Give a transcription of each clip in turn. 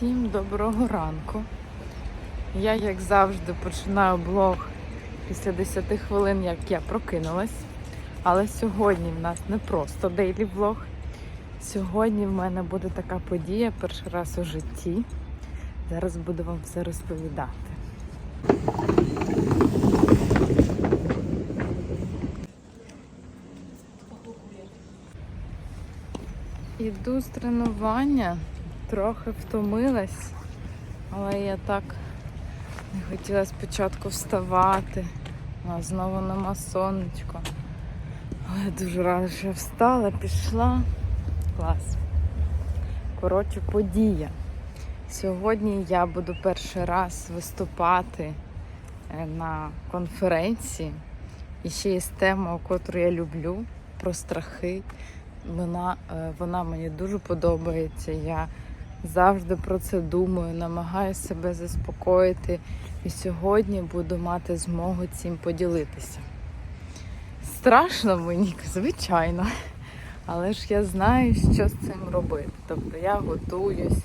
Всім доброго ранку. Я, як завжди, починаю блог після 10 хвилин, як я прокинулась. Але сьогодні в нас не просто дейлі влог. Сьогодні в мене буде така подія перший раз у житті. Зараз буду вам все розповідати. Іду з тренування, трохи втомилась, але я так не хотіла спочатку вставати. А знову нема сонечко. Але дуже рада, що я встала, пішла. Клас. Коротше, подія. Сьогодні я буду перший раз виступати е, на конференції. І ще є тема, яку я люблю, про страхи. Вона, е, вона мені дуже подобається. Я завжди про це думаю, намагаюся себе заспокоїти. І сьогодні буду мати змогу цим поділитися. Страшно мені, звичайно. Але ж я знаю, що з цим робити. Тобто я готуюсь,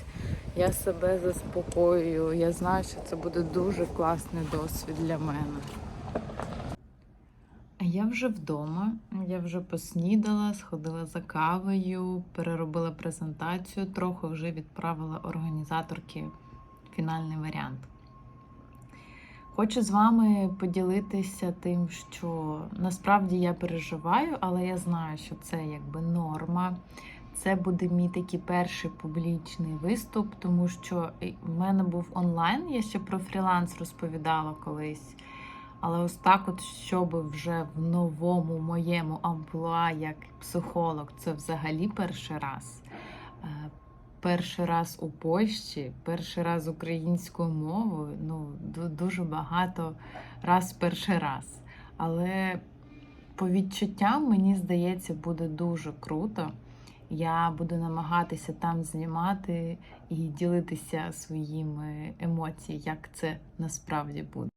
я себе заспокоюю, я знаю, що це буде дуже класний досвід для мене. Вже вдома, я вже поснідала, сходила за кавою, переробила презентацію, трохи вже відправила організаторки фінальний варіант. Хочу з вами поділитися тим, що насправді я переживаю, але я знаю, що це якби норма. Це буде мій такий перший публічний виступ, тому що в мене був онлайн. Я ще про фріланс розповідала колись. Але ось так, от щоб вже в новому моєму амплуа як психолог, це взагалі перший раз. Е, Перший раз у Польщі, перший раз українською мовою. Ну, дуже багато раз перший раз. Але по відчуттям, мені здається, буде дуже круто. Я буду намагатися там знімати і ділитися своїми емоціями, як це насправді буде.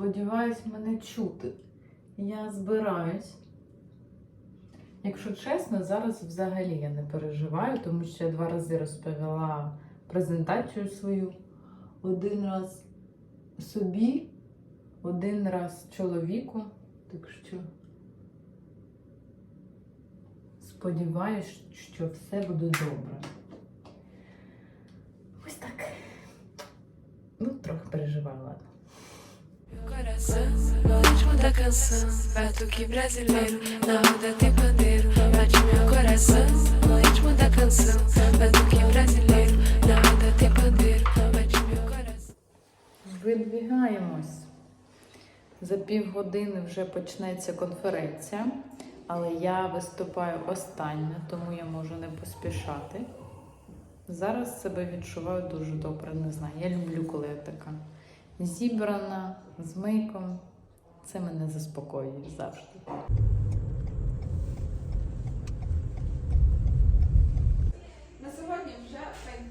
Сподіваюсь, мене чути. Я збираюсь. Якщо чесно, зараз взагалі я не переживаю, тому що я два рази розповіла презентацію свою. Один раз собі, один раз чоловіку. Так що сподіваюсь, що все буде добре. Ось так. Ну, трохи переживаю, ладно. Coração, no ritmo da canção, batuque brasileiro, na roda tem pandeiro. Bate meu coração, no ritmo da canção, batuque brasileiro, na roda tem pandeiro. Bate meu coração. Видвігаємось. За півгодини вже почнеться конференція, але я виступаю останнє, тому я можу не поспішати. Зараз себе відчуваю дуже добре, не знаю. Я люблю, коли я така зібрана, з мейком. Це мене заспокоює завжди. На сьогодні вже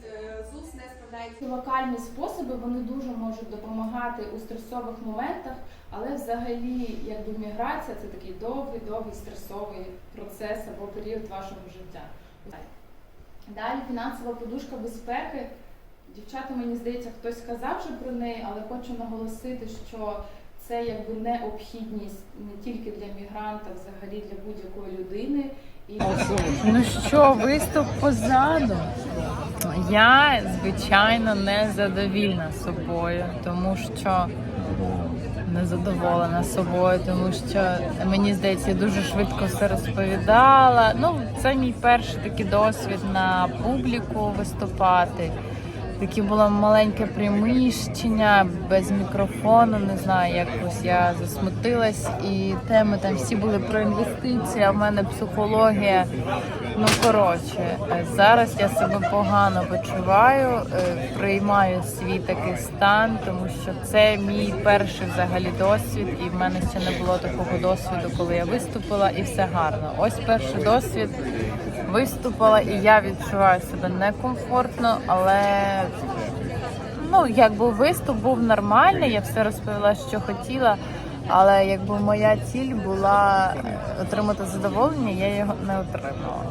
е, ЗУС не справляється. Локальні способи вони дуже можуть допомагати у стресових моментах, але взагалі, якби міграція це такий довгий, довгий стресовий процес або період вашого життя. Далі фінансова подушка безпеки. Дівчата, мені здається, хтось сказав вже про неї, але хочу наголосити, що це якби необхідність не тільки для мігранта, взагалі для будь-якої людини. І Ну що, виступ позаду. Я, звичайно, не задовільна собою, тому що не задоволена собою, тому що мені здається, я дуже швидко все розповідала. Ну, це мій перший такий досвід на публіку виступати. Таке було маленьке приміщення без мікрофону, не знаю, якось я засмутилась, і теми там всі були про інвестиції, а в мене психологія. Ну коротше, е, зараз я себе погано почуваю, е, приймаю свій такий стан, тому що це мій перший взагалі досвід, і в мене ще не було такого досвіду, коли я виступила, і все гарно. Ось перший досвід. виступила, і я відчуваю себе некомфортно, але ну, якби виступ був нормальний, я все розповіла, що хотіла. Але якби моя ціль була отримати задоволення, я його не отримала.